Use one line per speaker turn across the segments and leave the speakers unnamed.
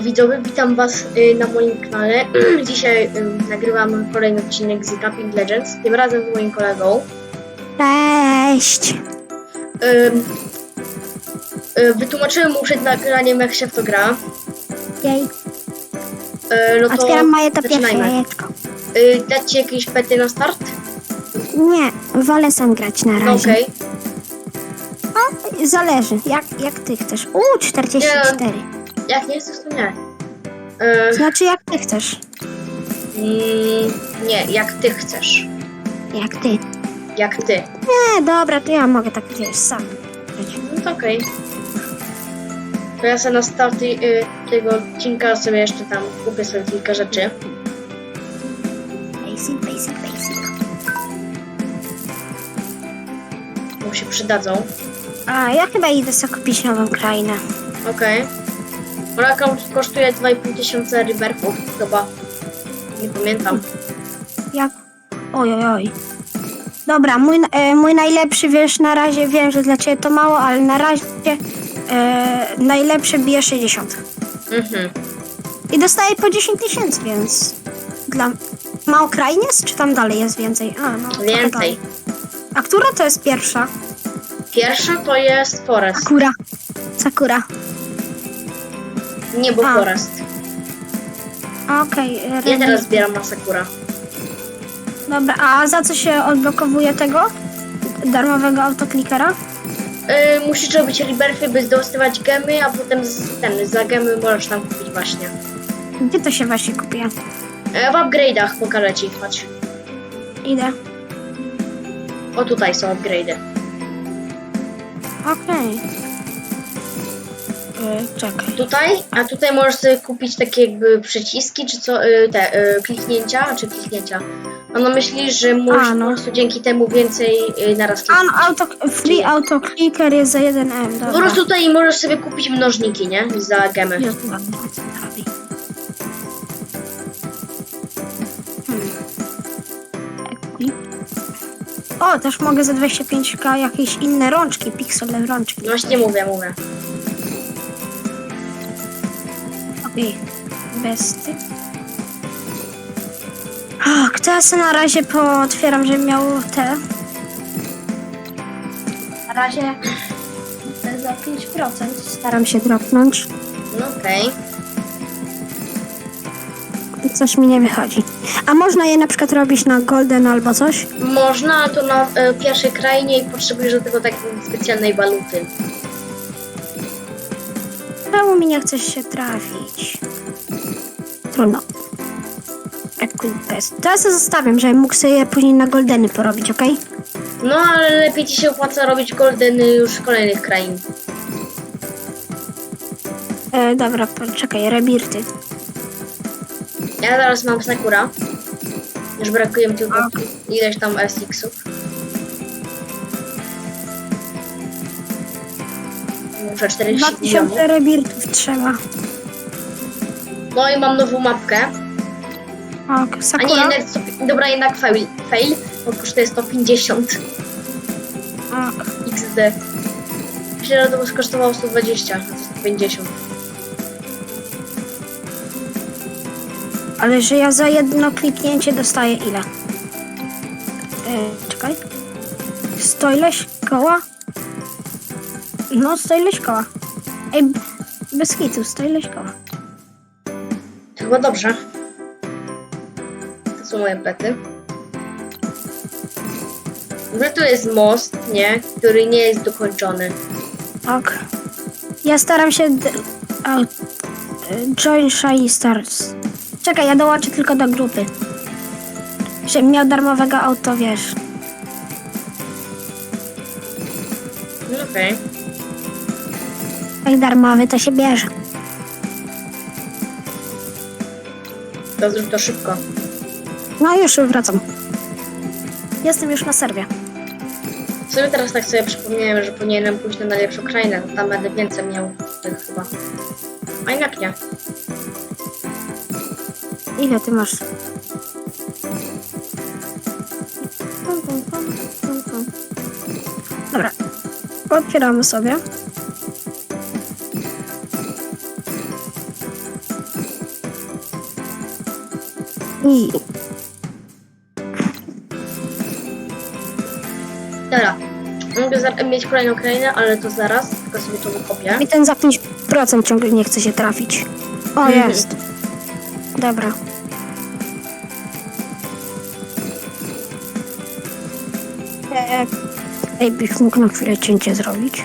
Widzowie, witam was e, na moim kanale. Dzisiaj e, nagrywam kolejny odcinek z Camping Legends, tym razem z moim kolegą.
Cześć!
E, wytłumaczyłem mu przed nagraniem, jak się w to gra.
Jej.
No to
Otwieram moje to pierwsze
zaczynajmy.
jajeczko.
Dać ci jakieś pety na start?
Nie, wolę sam grać na
No
razie.
okej.
O, zależy, jak, jak ty chcesz. Uuu, 44.
Jak nie chcesz, to nie. E,
Znaczy jak ty chcesz.
mm, nie, jak ty chcesz.
Jak ty.
Jak ty.
Nie, dobra, to ja mogę tak wiesz, sam.
No to okej. To ja sobie na start y, tego odcinka sobie jeszcze tam kupię sobie kilka rzeczy.
Basic, basic, basic.
Mu się przydadzą.
A, ja chyba idę sobie kupić nową krainę.
Okej. Ona ko- kosztuje 2,5 tysiąca riberków chyba. Nie pamiętam.
Jak? Oj, oj, oj. Dobra, mój, e, mój najlepszy, wiesz, na razie wiem, że dla ciebie to mało, ale na razie e, najlepszy bije 60.
Mhm.
I dostaje po 10 tysięcy, więc dla... Mało krain jest, czy tam dalej jest więcej? A, no, trochę
Więcej.
dalej. A która to jest pierwsza?
Pierwsza to jest Forest.
Sakura. Sakura.
Nie, bo
A.
Forest.
Okej,
Ja
okay,
teraz zbieram na Sakura.
Dobra, a za co się odblokowuje tego? Darmowego autoklikera?
Yy, musisz robić riberfy, by zdobywać gemy, a potem z, ten, za gemy możesz tam kupić właśnie.
Gdzie to się właśnie kupuje?
E, w upgrade'ach pokażę ci, chodź.
Idę.
O, tutaj są upgrade'y.
Okej. Y, Czekaj.
Tutaj, a tutaj możesz sobie kupić takie jakby przyciski, czy co, y, te y, kliknięcia, czy kliknięcia. Ono myśli, że możesz
A, no.
po prostu dzięki temu więcej y, naraz kliknąć.
no, auto, free autoclicker jest za 1M,
Po
dobra.
prostu tutaj możesz sobie kupić mnożniki, nie? Za
to robi. Hmm. O, też mogę za 25k jakieś inne rączki, piksele rączki.
No właśnie mówię, mówię.
Okej, besty. O, kto ja sobie na razie pootwieram, żebym miał te. Na razie za 5% staram się dropnąć.
No okej.
Coś mi nie wychodzi. A można je na przykład robić na golden albo coś?
Można, ale to na y, pierwszej krainie i potrzebujesz do tego takiej specjalnej waluty.
Czemu mi nie chce się trafić? Trudno. Equip best. To zostawiam, żebym mógł sobie później na goldeny porobić, ok?
No, ale lepiej ci się opłaca robić goldeny już kolejnych krain.
E, dobra, poczekaj, rebirty.
Ja teraz mam Sakura. Już brakuje mi tylko ileś tam SX-ów. Muszę 40 milionów.
2000 rebirtów trzeba.
No i mam nową mapkę.
O,
A nie,
Sakura.
jednak, sto- dobra, jednak fail, fail bo kosztuje 150
O,
XD. Myślę, że to kosztowało 120, a to 150.
ale że ja za jedno kliknięcie dostaję ile? E, czekaj. Sto ileś koła? No, sto ileś koła. Ej, bez hitu, sto ileś koła.
To chyba dobrze. To są moje. W ogóle tu jest most, nie? Który nie jest dokończony.
Ok. Ja staram się. D- e, join Shiny Stars. Czekaj, ja dołączę tylko do grupy. Żebym miał darmowego auto, wiesz. Jak darmowy, to się bierze.
To zrób to szybko.
No już wracam. Jestem już na serwie.
W sumie teraz tak sobie przypomniałem, że powinienem pójść na najlepszą krainę. Tam będę więcej miał tych chyba. A jednak nie.
Ile ty masz? Dobra. Otwieramy sobie.
Dobra. Mogę za- mieć kolejną krainę, ale to zaraz, tylko sobie to wykopię.
I ten za 5% ciągle nie chce się trafić. O,
Mhm.
jest. Dobra. E, Ej, bych mógł na chwilę cięcie zrobić.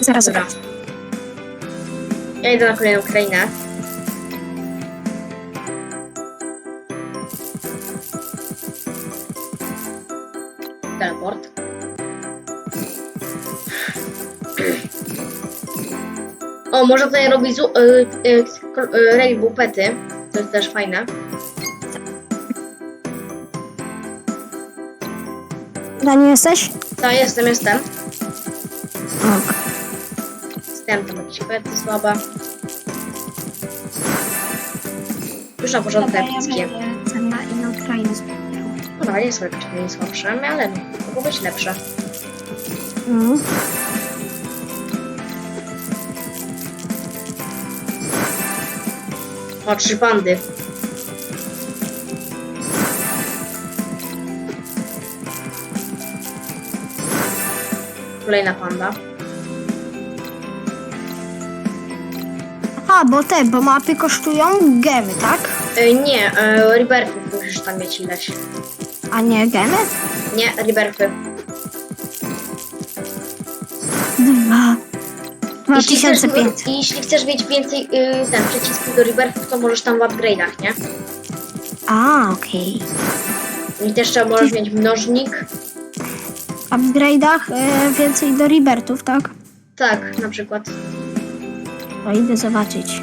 Zaraz
Dobra.
wracam.
Ja idę na kolejną krainę. Teleport. O, można tutaj robić zu- y, y, y, rainbow pety. To jest też fajne.
Daniel, jesteś?
Tak, jestem, jestem.
Ok.
Jestem tam jakieś pety słabe. Już na porządku epickie.
na inną krainę.
No, nie są jakieś najsłabsze, ale no, mogą być lepsze.
Mm.
O, trzy pandy. Kolejna panda.
Aha, bo te, bo mapy kosztują gemy, tak?
E, nie, e, riberfów musisz tam mieć ileś.
A nie gemy?
Nie, riberfy.
Dwa.
Jeśli chcesz,
2500.
jeśli chcesz mieć więcej y, ten przycisków do riberfów, to możesz tam w upgrade'ach, nie?
A, okej.
I też trzeba możesz mieć mnożnik.
W upgrade'ach e, więcej do Ribertów, tak?
Tak, na przykład.
To idę zobaczyć.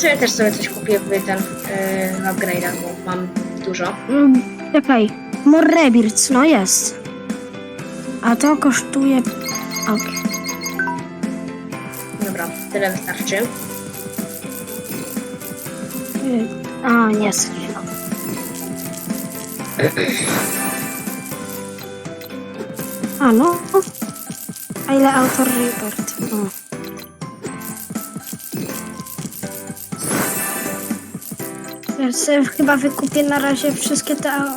Ja sobie też sobie coś kupię w ten y, w upgrade'ach, bo mam dużo.
Mm, czekaj. More Rebirths, no jest. A to kosztuje... Okej.
Dobra, tyle wystarczy.
Y, A, nie, serio. A no. A ile autor Ribert? O. Sobie chyba wykupię na razie wszystkie te.
Mhm.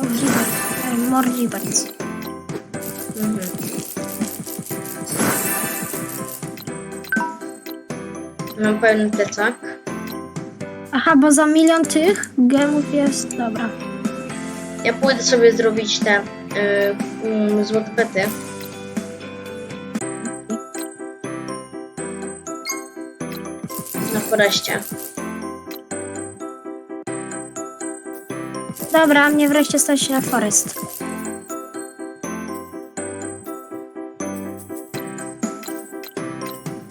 Mam pełny plecak.
Aha, bo za milion tych gemów jest... Dobra.
Ja pójdę sobie zrobić te y, mm, złote pety. Na foreście.
Dobra, mnie wreszcie stać na Forest.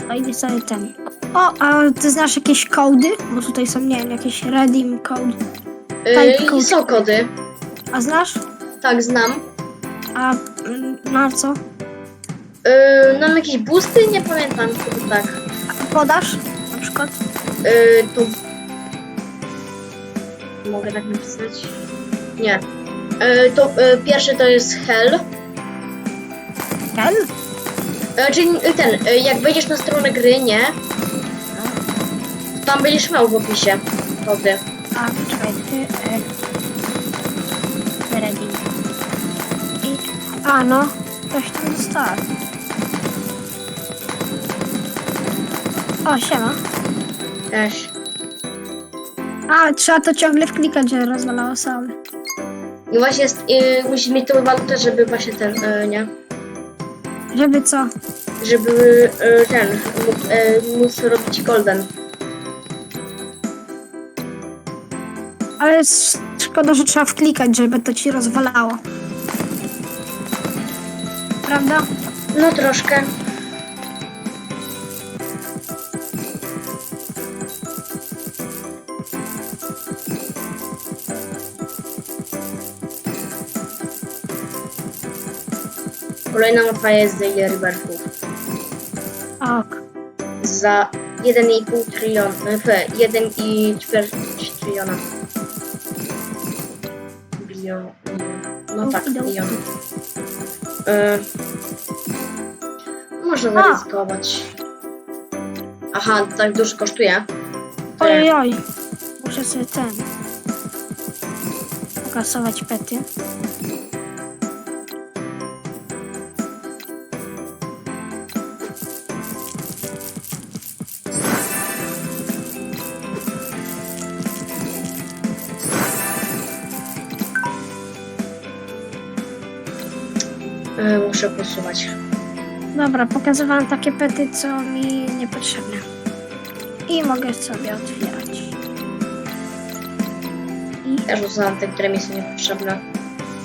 A idę sobie ten. O, a ty znasz jakieś kody? Bo tutaj są, nie wiem, jakieś redeem code.
Y,
Type
I są kody.
A znasz?
Tak, znam.
A mm, na co?
Y, mam jakieś boosty? Nie pamiętam. Chyba tak.
A podasz? Na przykład?
Y, to... Mogę tak napisać? Nie. Y, to y, pierwszy to jest Hell.
Ten?
E, czyli y, ten, y, jak wejdziesz na stronę gry, nie? Tam będziesz miał w opisie kody.
A, poczekaj, ty... E, redeem. I, a, no. Coś tam jest tak. O, siema.
Też.
A, trzeba to ciągle wklikać, że rozwalało sam.
I właśnie jest, y, musisz mieć tą walutę, żeby właśnie ten, y, nie?
Żeby co?
Żeby y, ten, móc, móc robić golden.
Ale s- szkoda, że trzeba wklikać, żeby to ci rozwalało. Prawda?
No troszkę. Kolejna mapa jest z Riverków.
Ok.
Za 1,5 tryliona. 1,4 tryliona. Bilion. No tak, bilion. Można
A.
zaryzykować. Aha, tak dużo kosztuje. To
Oj,
ja-
oj. Muszę sobie ten. Pokasować pety. Dobra, pokazywałam takie pety, co mi niepotrzebne. I mogę sobie otwierać. I...
Też uznałam te, które mi są niepotrzebne.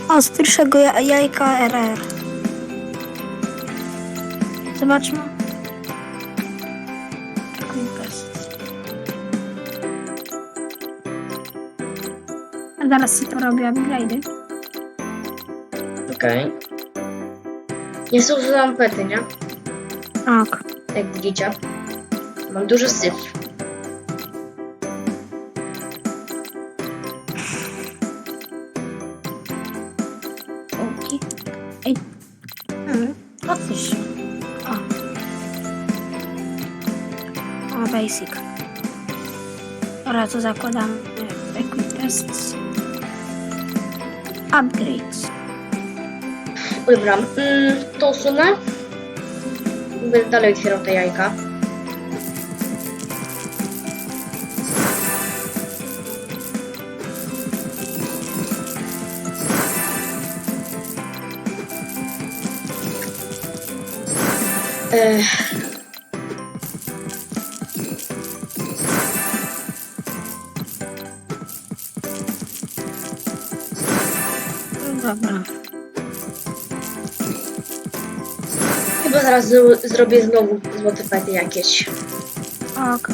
O, z pierwszego ja- jajka RR. Zobaczmy. Conquest. A zaraz sobie porobię upgrade'y.
Okej. Nie są używam pety, nie?
Ok.
Jak widzicie. Mam dużo syf.
Oki. Ej. Hmm. Otwórz się. O. O, basic. Dobra, to zakładam e, Equip Tests. Upgrades.
Dobra, mm, to usunę. Będę dalej otwierał te jajka. Ech. Chyba zaraz zro- zrobię znowu złote pety jakieś.
Ok.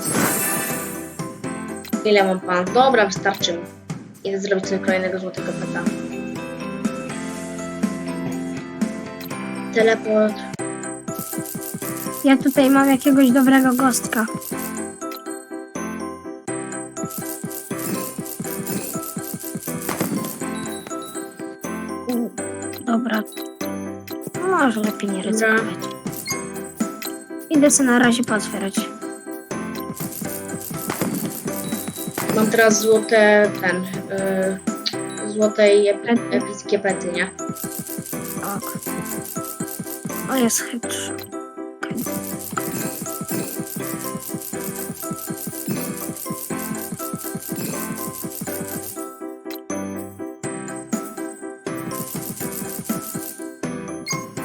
Ile mam pan? Dobra, wystarczy mi. Idę zrobić sobie kolejnego złotego peta. Teleport.
Ja tutaj mam jakiegoś dobrego gostka. Dobra. Może lepiej nie ryzykować. Idę sobie na razie potwierać.
Mam teraz złote, ten, yy, złote i epi- epickie pety, nie?
Ok. O, jest chytrz.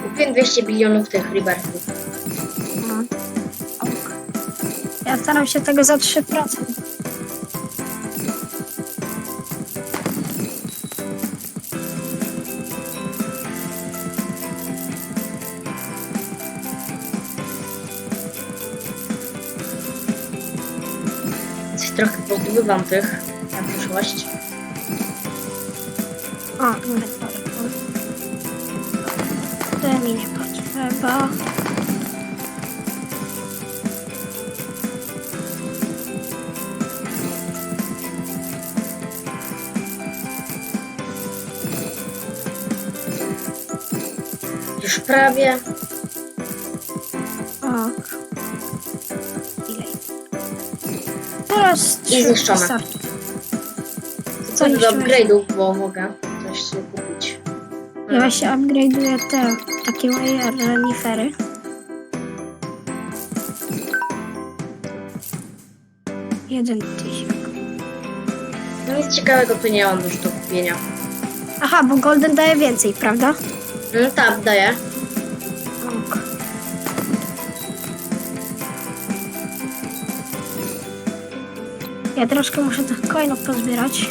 Kupiłem 200 bilionów tych rebirthów.
Staram się tego za 3%.
Coś trochę pozdobywam tych na przyszłość.
O, inwentory. To mi nie potrzeba.
Prawie.
Ok. Ile? Teraz trzy
zniszczone.
wystarczy.
Co do
jeszcze
upgrade'ów, bo mogę coś sobie kupić.
Ja właśnie upgrade'uję te takie moje renifery. Jeden tysiąc.
No nic ciekawego tu nie mam już do kupienia.
Aha, bo Golden daje więcej, prawda?
No tak, daję.
Ja troszkę muszę tych coinów pozbierać.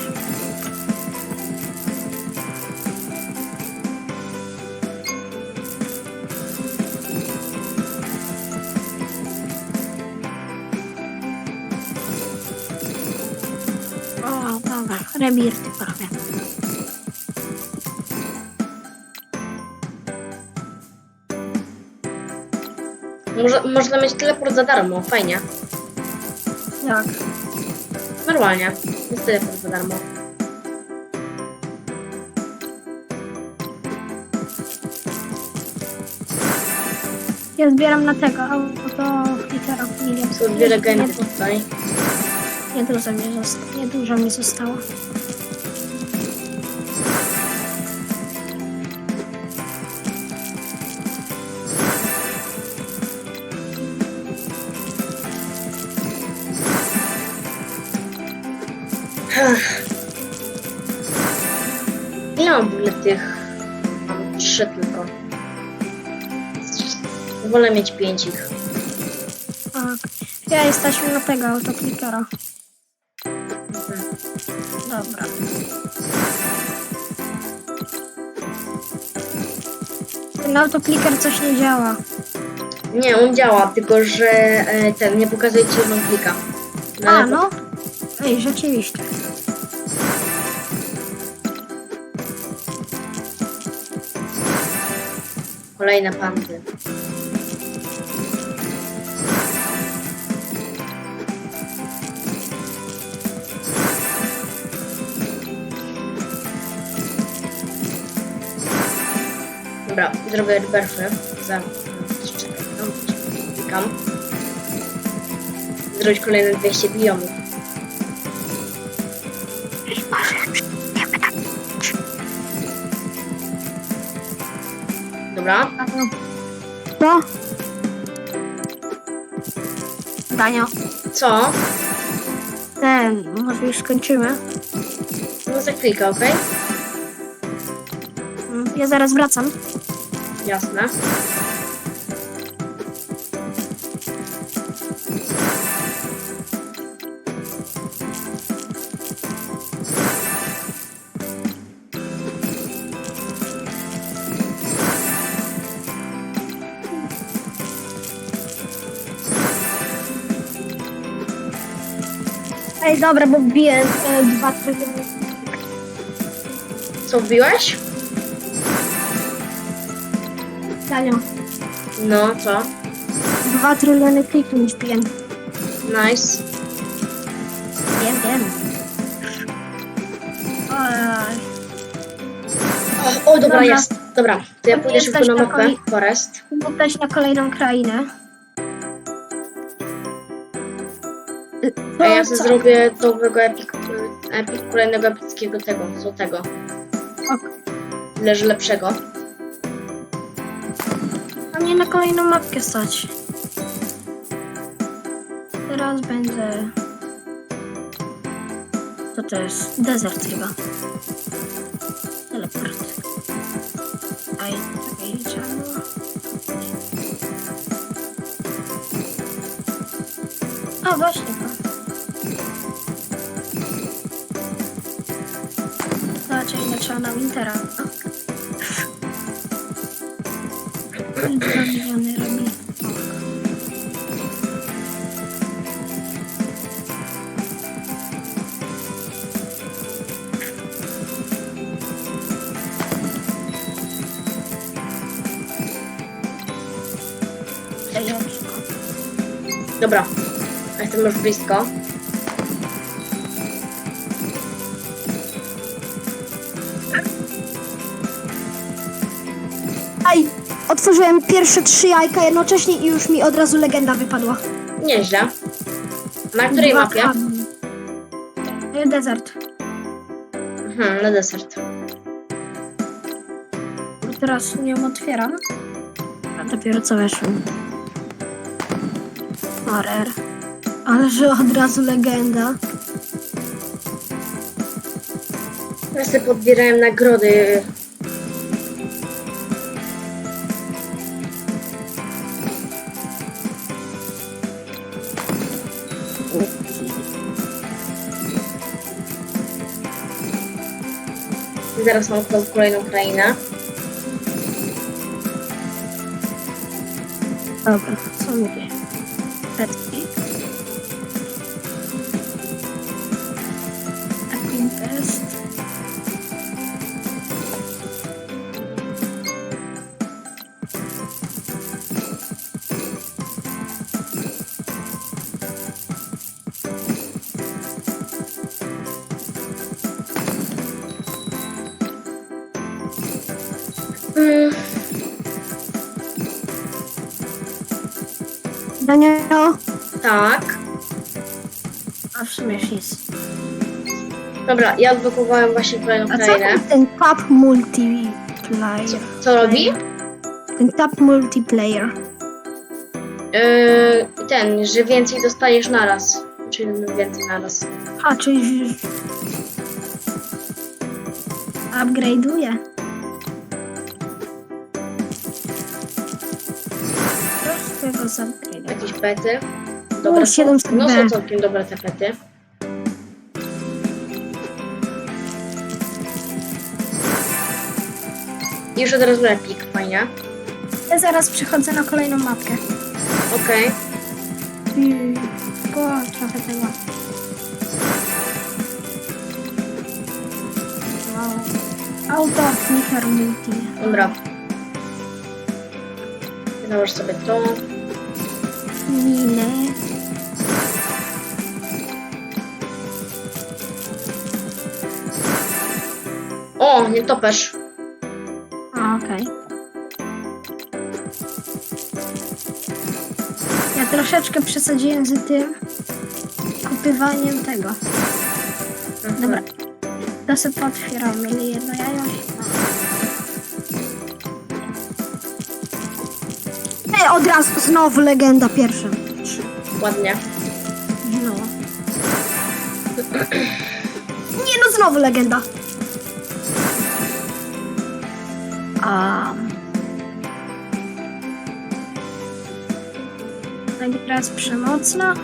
O, dobra, rebirty prawie.
Może, można mieć teleport za darmo, fajnie.
Jak?
Normalnie. Jest teleport za darmo.
Ja zbieram na tego, auto Klikera milion.
Są dwie legendy tutaj.
Niedużo mi, zosta- niedużo mi zostało.
Wolę mieć pięć ich.
Tak. Ja jesteśmy na tego autoklikera. Dobra. Ten autokliker coś nie działa.
Nie, on działa, tylko że e, ten nie pokazuje ci jedną klika.
A,
ale-
no. Ej, rzeczywiście.
Kolejne panty. Dobra, zrobię berfy. Za... Klikam. Zrobić kolejne 200 biomów. Dobra,
No. Danio,
co?
ten, może już skończymy.
No za chwilkę, okej?
Ja zaraz wracam.
Jasne.
Ej, dobra, bo wbiję e, dwa tryliony.
Co wbiłeś?
Danio,
No, co?
dwa tryliony kliknięć wbiję.
Nice.
Wiem, wiem. Oj.
O, o dobra,
Dobra.
jest. Dobra, to ja pójdę szybko na
jesteś na
mapę.
kolei-
Forest.
Tutaj na kolejną krainę.
A ja sobie zrobię nowego epic, epic kolejnego epickiego tego, złotego.
Ok.
Leży lepszego.
A mnie na kolejną mapkę stać. Teraz. Co to jest? Desert chyba. Teleport. Aj, czekaj, trzeba... A, właśnie to. Zobaczę ile trzeba na Wintera.
Dobra. Jestem już blisko.
Otworzyłem pierwsze trzy jajka jednocześnie i już mi od razu legenda wypadła.
Nieźle. Na której
Dwa
mapie?
kamy. E, Desert.
Mhm, na desert.
Teraz ją otwieram. A dopiero co weszłem. Horror. Ale że od razu legenda.
Ja sobie podbierałem nagrody. Zaraz mam kolejną krainę.
Dobra, co mówię?
Tak.
a w sumie już jest.
Dobra, ja odblokowałem właśnie kolejną
A co
krainę.
ten tap multiplayer?
Co, robi?
Ten tap multiplayer.
Yy, ten, że więcej dostajesz naraz. Czyli więcej naraz.
A, czyli... Upgrade'uje. Tego?
Jakieś pety.
O,
Dobra, są,
700
no
B.
są całkiem dobre te pety. I Już od razu replik, fajnie.
Ja zaraz przechodzę na kolejną mapkę.
Okej.
Hmm, bo trochę tego. Wow. Auto Flicker Multi.
Dobra. Załóż sobie to.
Miny.
O, nie topesz.
A, okej. Ja troszeczkę przesadziłem z tym kupywaniem tego. Dobra. To sobie potwieram, mieli jedno jajo. Od razu znowu legenda pierwsza.
Ładnie.
No. Nie no, znowu legenda. Um. Ta gra jest przemocna.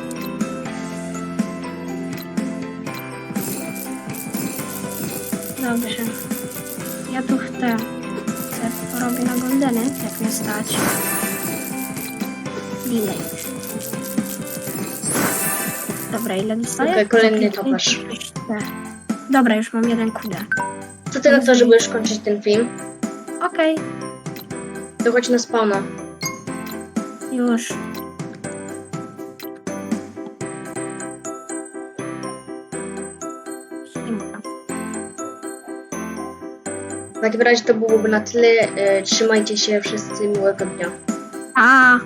Dobrze. Ja tu chcę. Chcę porobię na goldeny, jak mnie stać. Delay. Dobra, ile dostaję?
Kolejny
cztery. Dobra, już mam jeden kudę.
Co ty na to, żeby już kończyć ten film?
Okej,
To chodź na spawna.
już. Siemka.
W takim razie to byłoby na tyle. E, Trzymajcie się wszyscy miłego dnia.
A,